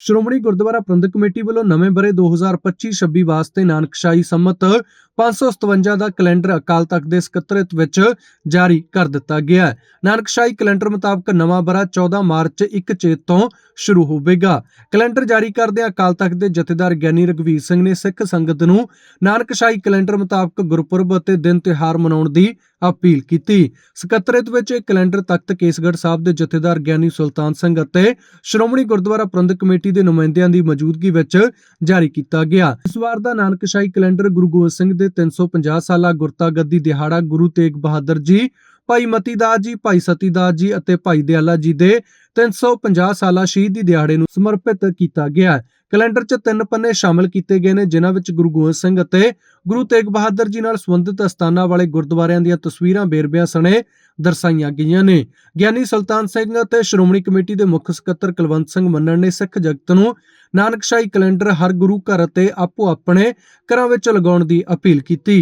ਸ਼੍ਰੋਮਣੀ ਗੁਰਦੁਆਰਾ ਪ੍ਰਬੰਧਕ committee ਵੱਲੋਂ ਨਵੇਂ ਬਰੇ 2025-26 ਵਾਸਤੇ ਨਾਨਕਸ਼ਾਹੀ ਸੰਮਤ 557 ਦਾ ਕੈਲੰਡਰ ਅਕਾਲ ਤਖਤ ਦੇ ਸਕੱਤਰੇਤ ਵਿੱਚ ਜਾਰੀ ਕਰ ਦਿੱਤਾ ਗਿਆ ਹੈ। ਨਾਨਕਸ਼ਾਹੀ ਕੈਲੰਡਰ ਮੁਤਾਬਕ ਨਵਾਂ ਬਰਾ 14 ਮਾਰਚ 1 ਚੇਤ ਤੋਂ ਸ਼ੁਰੂ ਹੋਵੇਗਾ। ਕੈਲੰਡਰ ਜਾਰੀ ਕਰਦਿਆਂ ਅਕਾਲ ਤਖਤ ਦੇ ਜਥੇਦਾਰ ਗਿਆਨੀ ਰਗਵੀਰ ਸਿੰਘ ਨੇ ਸਿੱਖ ਸੰਗਤ ਨੂੰ ਨਾਨਕਸ਼ਾਹੀ ਕੈਲੰਡਰ ਮੁਤਾਬਕ ਗੁਰਪੁਰਬ ਅਤੇ ਦਿਨ ਤਿਉਹਾਰ ਮਨਾਉਣ ਦੀ ਅਪੀਲ ਕੀਤੀ। ਸਕੱਤਰੇਤ ਵਿੱਚ ਇਹ ਕੈਲੰਡਰ ਤਖਤ ਕੇਸਗੜ੍ਹ ਸਾਹਿਬ ਦੇ ਜਥੇਦਾਰ ਗਿਆਨੀ ਸੁਲਤਾਨ ਸਿੰਘ ਅਤੇ ਸ਼੍ਰੋਮਣੀ ਗੁਰਦੁਆਰਾ ਪ੍ਰਬੰਧਕ ਕਮੇਟੀ ਦੇ ਨੁਮਾਇੰਦਿਆਂ ਦੀ ਮੌਜੂਦਗੀ ਵਿੱਚ ਜਾਰੀ ਕੀਤਾ ਗਿਆ। ਇਸ ਵਾਰ ਦਾ ਨਾਨਕਸ਼ਾਹੀ ਕੈਲੰਡਰ ਗੁਰੂ ਗੋਬਿੰਦ ਸਿੰਘ ਦੇ 350 ਸਾਲਾ ਗੁਰਤਾ ਗੱਦੀ ਦਿਹਾੜਾ ਗੁਰੂ ਤੇਗ ਬਹਾਦਰ ਜੀ, ਭਾਈ ਮਤੀ ਦਾਸ ਜੀ, ਭਾਈ ਸਤੀ ਦਾਸ ਜੀ ਅਤੇ ਭਾਈ ਦਿਆਲਾ ਜੀ ਦੇ 350 ਸਾਲਾ ਸ਼ਹੀਦੀ ਦਿਹਾੜੇ ਨੂੰ ਸਮਰਪਿਤ ਕੀਤਾ ਗਿਆ। ਕੈਲੰਡਰ 'ਚ ਤਿੰਨ ਪੰਨੇ ਸ਼ਾਮਲ ਕੀਤੇ ਗਏ ਨੇ, ਜਿਨ੍ਹਾਂ ਵਿੱਚ ਗੁਰੂ ਗੋਬਿੰਦ ਸਿੰਘ ਅਤੇ ਗੁਰੂ ਤੇਗ ਬਹਾਦਰ ਜੀ ਨਾਲ ਸੰਬੰਧਿਤ ਅਸਥਾਨਾਂ ਵਾਲੇ ਗੁਰਦੁਆਰਿਆਂ ਦੀਆਂ ਤਸਵੀਰਾਂ ਬੇਰਬਿਆਂ ਸਣੇ ਦਰਸਾਈਆਂ ਗਈਆਂ ਨੇ। ਗਿਆਨੀ ਸੁਲਤਾਨ ਸਿੰਘ ਅਤੇ ਸ਼੍ਰੋਮਣੀ ਕਮੇਟੀ ਦੇ ਮੁੱਖ ਸਕੱਤਰ ਕੁਲਵੰਤ ਸਿੰਘ ਮੰਨਣ ਨੇ ਸਿੱਖ ਜਗਤ ਨੂੰ ਨਾਨਕਸ਼ਾਹੀ ਕੈਲੰਡਰ ਹਰ ਗੁਰੂ ਘਰ ਅਤੇ ਆਪੋ ਆਪਣੇ ਘਰਾਂ ਵਿੱਚ ਲਗਾਉਣ ਦੀ ਅਪੀਲ ਕੀਤੀ।